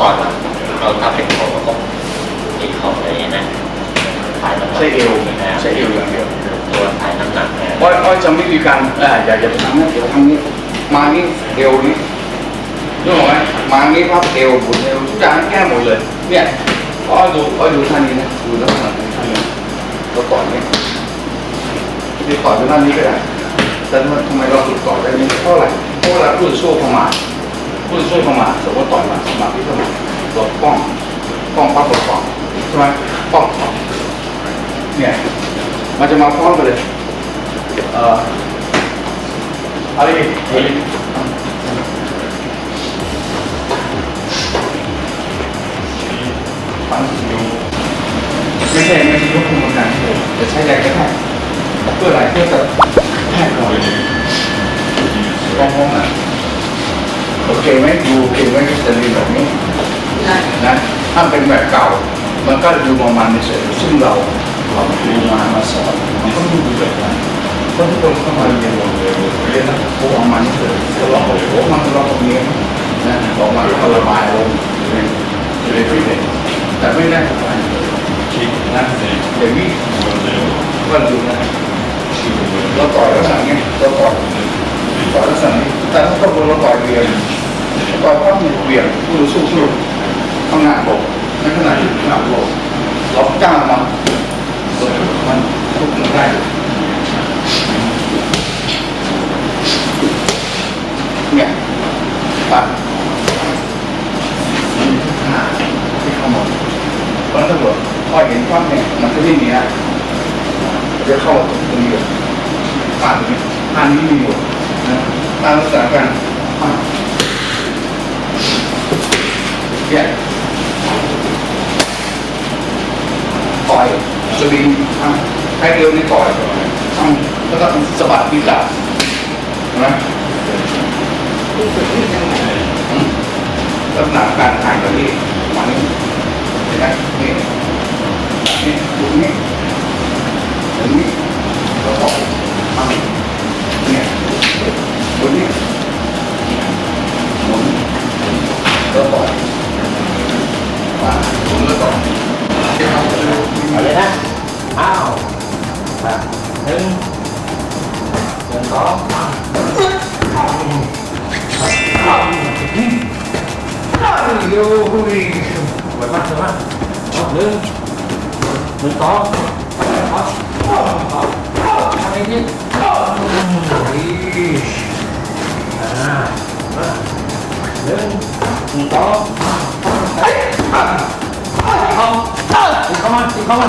ก่อนเราถ้าเป็นของก็ติดของเลยนะถ่ายน้ำหนักใช้เอวนะใช้เอวอย่างเดียวตัวถ่ายน้ำหนักนะอ้อยอ้อยจะไม่มีการเอออย่าอย่าไปทำนะเดี๋ยวทำนี้มานี่เอวนี้รู้ไหมมานี่พับเอวบุนเอวทุกอย่างแก้หมดเลย เนี่ยอ้อยดูอ้อยดูท่านี้นะดูลักษณะของท่านี้เราต่อยเนี่ยนี่ต่อยไปด้านนี้ก็ได้แต่ทำไมเราถึงต่อได้นี้เพราะอะไรเพราะเวลาผู้ต่อสู้เข้ามา ผู้ต่อสู้เข้ามาสมมติต่อยมาสมาธิเข้ามาเราป้องป้องปั๊บเราป้องใช่ไหมป้องป้องเนี่ยมันจะมาพร้อมกันเลยเอ่ออะไรอีกอะไอีกฟังอยู่ไม่ใช่ไม่ใช่ยกมือกันจะใช้แรง โอเคไหมดูโอเคไหมจะเรียนแบบนี้นะถ้าเป็นแบบเก่า มันก็ดูประมาณนี้เฉยซึ่งเราเราดูมามาสอนมันก็ดูแบบนั้นคนทุกคนเข้ามาเรียนเรียนนะโอ้ออกมานี่เลยทะเลาะโอ้มันทะเลาะตรงนี้นะออกมาก็ระบายลงอยู่ในอยู่ในที่เนี่ยแต่ไม่ได้ระบายนะเดี๋ยวนี้ก็ดูนะเราต่อยลักษณะนี้เราต่อยต่อยลักษณะนี้แต่ถ้าคนเราต่อยเรียน ต่อยความมีเวียนผู้สู้สู้ข้างหน้าโบกในขณะที่ข้างหน้าโบกเราจ้างมันมันทุกข์ได้เนี่ยปัดมันมีทุกขนาดที่เข้ามาเพราะฉะนั้นตำรวจพอเห็นปั๊บเนี่ยมันจะไม่มีนะจะเข้าตรงนี้เลยผ่านตรงนี้ผ่านนี้มีหมดนะตามลักษณะการอ่ะเนี่ยต่อยสวิงอะให้เร็วนี่ต่อยอะแล้วก็สะบัดที่หลังเห็นไหมลักษณะการถ่ายแบบนี้มานี่เห็นไหมนี่นี่ดูนี่ดูนี่แล้วก็ทำเนี่ยดูนี่หมุน ยสวยมากสวยมากเอาหนึ่งหนึ่งสองเอาเอาเอาทำอีกนิดอืมดีอ่ามาหนึ่งหนึ่งสองเอาเอาเข้ามาเข้ามา